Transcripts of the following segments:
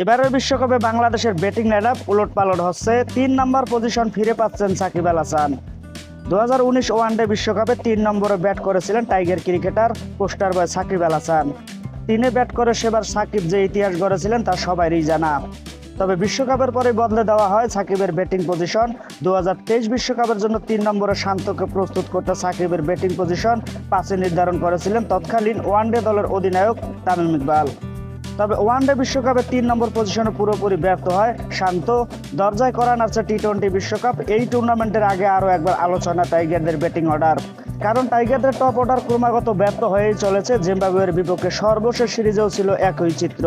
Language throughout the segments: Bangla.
এবারের বিশ্বকাপে বাংলাদেশের ব্যাটিং লাইন আপ উলট পালট হচ্ছে, তিন নম্বর পজিশন ফিরে পাচ্ছেন সাকিব আল হাসান। দু হাজার উনিশ ওয়ানডে বিশ্বকাপে তিন নম্বরে ব্যাট করেছিলেন tiger cricketer, poster boy Sakib Al Hasan. তিনে ব্যাট করে সেবার সাকিব যে ইতিহাস গড়েছিলেন তা সবারই জানা। তবে বিশ্বকাপের পরে বদলে দেওয়া হয় সাকিবের ব্যাটিং পজিশন দু বিশ্বকাপের জন্য তিন নম্বরে শান্তকে প্রস্তুত করতে সাকিবের ব্যাটিং পজিশন পাঁচে নির্ধারণ করেছিলেন তৎকালীন ওয়ানডে দলের অধিনায়ক তামিম ইকবাল। তবে ওয়ানডে বিশ্বকাপের তিন নম্বর পজিশনে পুরোপুরি ব্যর্থ হয় শান্ত। দরজায় করা নাচছে টি টোয়েন্টি বিশ্বকাপ। এই টুর্নামেন্টের আগে আরও একবার আলোচনা টাইগারদের ব্যাটিং অর্ডার। কারণ টাইগারদের টপ অর্ডার ক্রমাগত ব্যর্থ হয়েই চলেছে জিম্বাবুয়ের বিপক্ষে সর্বশেষ সিরিজেও ছিল একই চিত্র।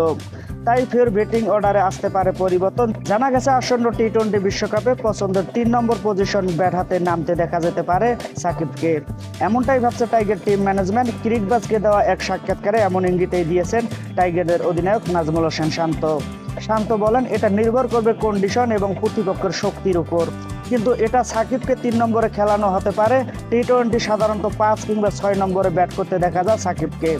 তাই ফের ব্যাটিং অর্ডারে আসতে পারে পরিবর্তন। জানা গেছে, আসন্ন টি টোয়েন্টি বিশ্বকাপে পছন্দের তিন নম্বর পজিশন ব্যাট হাতে নামতে দেখা যেতে পারে সাকিবকে। এমনটাই ভাবছে টাইগার টিম ম্যানেজমেন্ট। ক্রিকবাজকে দেওয়া এক সাক্ষাৎকারে এমন ইঙ্গিতেই দিয়েছেন টাইগারদের অধিনায়ক নাজমুল হোসেন শান্ত। শান্ত বলেন, এটা নির্ভর করবে কন্ডিশন এবং প্রতিপক্ষের শক্তির উপর। কিন্তু এটা সাকিবকে তিন নম্বরে খেলানো হতে পারে। টি টোয়েন্টি সাধারণত পাঁচ কিংবা ছয় নম্বরে ব্যাট করতে দেখা যায় সাকিবকে।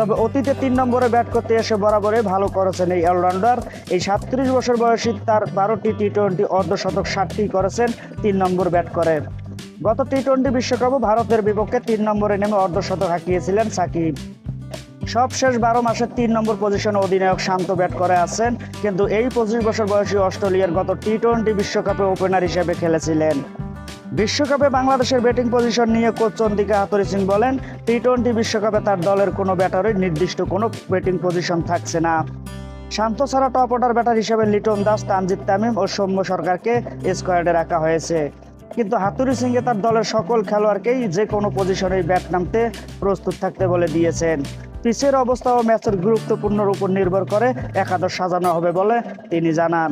তবে অতীতে তিন নম্বরে ব্যাট করতে এসে বরাবরই ভালো করেছেন এই অলরাউন্ডার। এই সাতত্রিশ বছর বয়সী তার বারোটি টি টোয়েন্টি অর্ধশতক ষাটটি করেছেন, তিন নম্বর ব্যাট করে। গত টি টোয়েন্টি বিশ্বকাপও ভারতের বিপক্ষে তিন নম্বরে নেমে অর্ধশতক হাঁকিয়েছিলেন সাকিব। সবশেষ বারো মাসে তিন নম্বর পজিশনে অধিনায়ক শান্ত ব্যাট করে আছেন, কিন্তু এই পঁচিশ বছর বয়সী অস্ট্রেলিয়ার গত টি টোয়েন্টি বিশ্বকাপে ওপেনার হিসেবে খেলেছিলেন। বিশ্বকাপে বাংলাদেশের ব্যাটিং পজিশন নিয়ে কোচ চন্দিকা হাতুরি সিং বলেন টি টোয়েন্টি বিশ্বকাপে তার দলের কোনো ব্যাটারের নির্দিষ্ট কোনো ব্যাটিং পজিশন থাকছে না। শান্ত ছাড়া টপ অর্ডার ব্যাটার হিসেবে লিটন দাস, তানজিদ তামিম ও সৌম্য সরকারকে স্কোয়াডে রাখা হয়েছে। কিন্তু হাতুরি সিংয়ে তার দলের সকল খেলোয়াড়কেই যে কোনো পজিশনে ব্যাট নামতে প্রস্তুত থাকতে বলে দিয়েছেন। পিচের অবস্থা ও ম্যাচের গুরুত্বপূর্ণর উপর নির্ভর করে একাদশ সাজানো হবে বলে তিনি জানান।